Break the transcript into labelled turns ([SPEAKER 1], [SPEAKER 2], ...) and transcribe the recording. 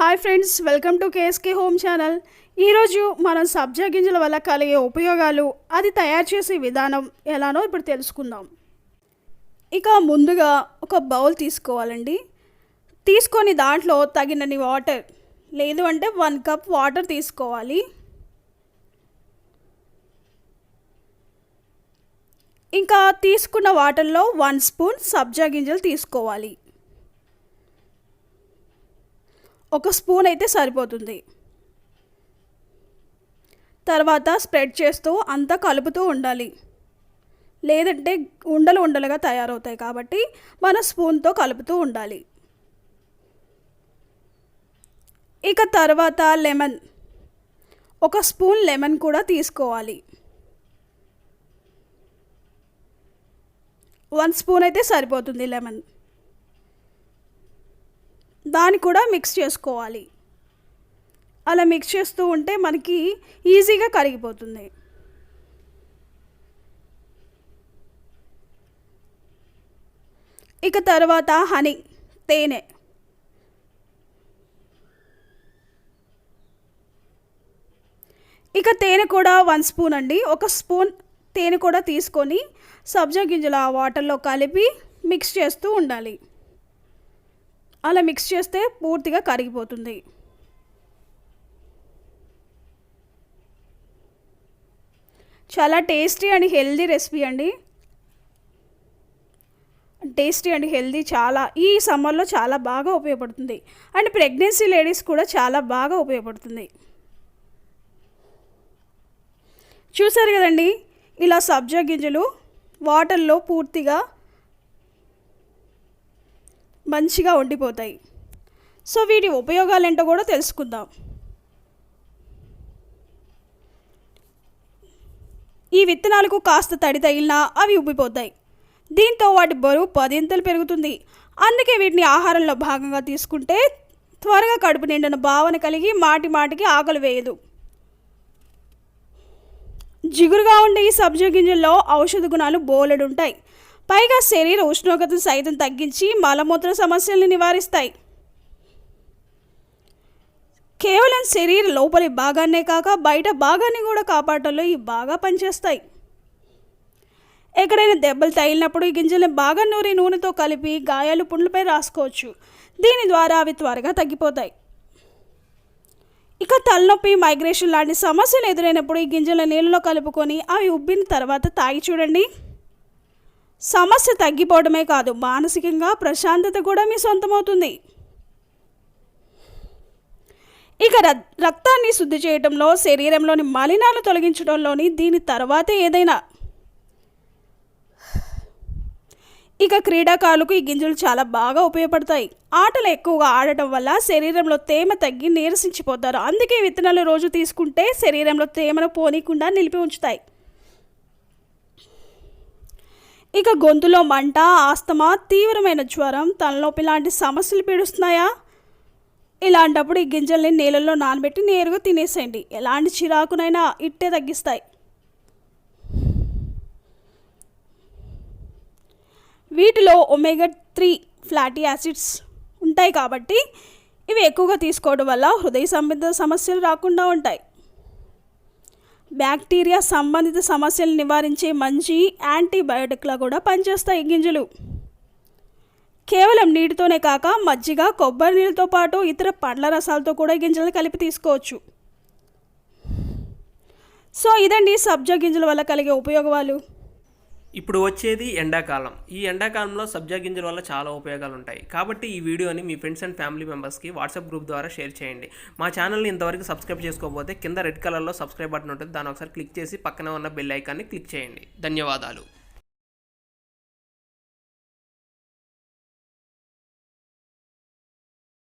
[SPEAKER 1] Hi friends welcome to KSK home channel. ఈరోజు మనం సబ్జా గింజల వల్ల కలిగే ఉపయోగాలు అది తయారు చేసే విధానం ఎలానో ఇప్పుడు తెలుసుకుందాం. ఇక ముందుగా ఒక బౌల్ తీసుకోవాలండి. తీసుకొని దాంట్లో తగినన్ని వాటర్ లేదు అంటే వన్ కప్ వాటర్ తీసుకోవాలి. ఇంకా తీసుకున్న వాటర్లో వన్ స్పూన్ సబ్జా గింజలు తీసుకోవాలి. ఒక స్పూన్ అయితే సరిపోతుంది. తర్వాత స్ప్రెడ్ చేస్తూ అంతా కలుపుతూ ఉండాలి. లేదంటే ఉండలు ఉండలుగా తయారవుతాయి కాబట్టి మన స్పూన్తో కలుపుతూ ఉండాలి. ఇక తర్వాత లెమన్. ఒక స్పూన్ లెమన్ కూడా తీసుకోవాలి. వన్ స్పూన్ అయితే సరిపోతుంది లెమన్. దాన్ని కూడా మిక్స్ చేసుకోవాలి. అలా మిక్స్ చేస్తూ ఉంటే మనకి ఈజీగా కరిగిపోతుంది. ఇక తర్వాత హనీ తేనె. ఇక తేనె కూడా వన్ స్పూన్ అండి. ఒక స్పూన్ తేనె కూడా తీసుకొని సబ్జా గింజల వాటర్లో కలిపి మిక్స్ చేస్తూ ఉండాలి. అలా మిక్స్ చేస్తే పూర్తిగా కరిగిపోతుంది. చాలా టేస్టీ అండ్ హెల్దీ రెసిపీ అండి. టేస్టీ అండ్ హెల్దీ చాలా ఈ సమ్మర్లో చాలా బాగా ఉపయోగపడుతుంది. అండ్ ప్రెగ్నెన్సీ లేడీస్ కూడా చాలా బాగా ఉపయోగపడుతుంది. చూసారు కదండి ఇలా సబ్జా గింజలు వాటర్లో పూర్తిగా మంచిగా ఉండిపోతాయి. సో వీటి ఉపయోగాలు ఏంటో కూడా తెలుసుకుందాం. ఈ విత్తనాలకు కాస్త తడి తగిలినా అవి ఉబ్బిపోతాయి. దీంతో వాటి బరువు పదింతలు పెరుగుతుంది. అందుకే వీటిని ఆహారంలో భాగంగా తీసుకుంటే త్వరగా కడుపు నిండిన భావన కలిగి మాటి మాటికి ఆకలి వేయదు. జిగురుగా ఉండే ఈ సబ్జా గింజల్లో ఔషధ గుణాలు బోలెడుంటాయి. పైగా శరీర ఉష్ణోగ్రతను సైతం తగ్గించి మలమూత్ర సమస్యల్ని నివారిస్తాయి. కేవలం శరీర లోపలి భాగాన్నే కాక బయట భాగాన్ని కూడా కాపాడటంలో ఇవి బాగా పనిచేస్తాయి. ఎక్కడైనా దెబ్బలు తగిలినప్పుడు ఈ గింజలను బాగా నూరి నూనెతో కలిపి గాయాలు పుండ్లపై రాసుకోవచ్చు. దీని ద్వారా అవి త్వరగా తగ్గిపోతాయి. ఇక తలనొప్పి మైగ్రేషన్ లాంటి సమస్యలు ఎదురైనప్పుడు ఈ గింజల నీళ్ళలో కలుపుకొని అవి ఉబ్బిన తర్వాత తాగి చూడండి. సమస్య తగ్గిపోవడమే కాదు మానసికంగా ప్రశాంతత కూడా మీ సొంతమవుతుంది. ఇక రక్తాన్ని శుద్ధి చేయడంలో శరీరంలోని మలినాలు తొలగించడంలోని దీని తర్వాతే ఏదైనా. ఇక క్రీడాకారులకు ఈ గింజలు చాలా బాగా ఉపయోగపడతాయి. ఆటలు ఎక్కువగా ఆడటం వల్ల శరీరంలో తేమ తగ్గి నీరసించిపోతారు. అందుకే విత్తనాలు రోజు తీసుకుంటే శరీరంలో తేమను పోనీకుండా నిలిపి ఉంచుతాయి. ఇక గొంతులో మంట ఆస్తమా తీవ్రమైన జ్వరం తలనొప్పి లాంటి సమస్యలు పీడుస్తున్నాయా? ఇలాంటప్పుడు ఈ గింజల్ని నీళ్ళల్లో నానబెట్టి నేరుగా తినేసేయండి. ఎలాంటి చిరాకునైనా ఇట్టే తగ్గిస్తాయి. వీటిలో ఒమేగా త్రీ ఫ్లాటీ యాసిడ్స్ ఉంటాయి కాబట్టి ఇవి ఎక్కువగా తీసుకోవడం వల్ల హృదయ సంబంధ సమస్యలు రాకుండా ఉంటాయి. బ్యాక్టీరియా సంబంధిత సమస్యలు నివారించే మంచి యాంటీబయోటిక్లా కూడా పనిచేస్తాయి గింజలు. కేవలం నీటితోనే కాక మజ్జిగ కొబ్బరి నీళ్ళతో పాటు ఇతర పండ్ల రసాలతో కూడా గింజలు కలిపి తీసుకోవచ్చు. సో ఇదండి సబ్జా గింజల వల్ల కలిగే ఉపయోగాలు
[SPEAKER 2] ఇప్పుడు వచ్చేది ఎండాకాలం. ఈ ఎండాకాలంలో సబ్జా గింజల వల్ల చాలా ఉపయోగాలు ఉంటాయి కాబట్టి ఈ వీడియోని మీ ఫ్రెండ్స్ అండ్ ఫ్యామిలీ మెంబర్స్కి వాట్సాప్ గ్రూప్ ద్వారా షేర్ చేయండి. మా ఛానల్ని ఇంతవరకు సబ్స్క్రైబ్ చేసుకోకపోతే కింద రెడ్ కలర్లో సబ్స్క్రైబ్ బటన్ ఉంటుంది. దాన్ని ఒకసారి క్లిక్ చేసి పక్కన ఉన్న బెల్ ఐకాన్ని క్లిక్ చేయండి. ధన్యవాదాలు.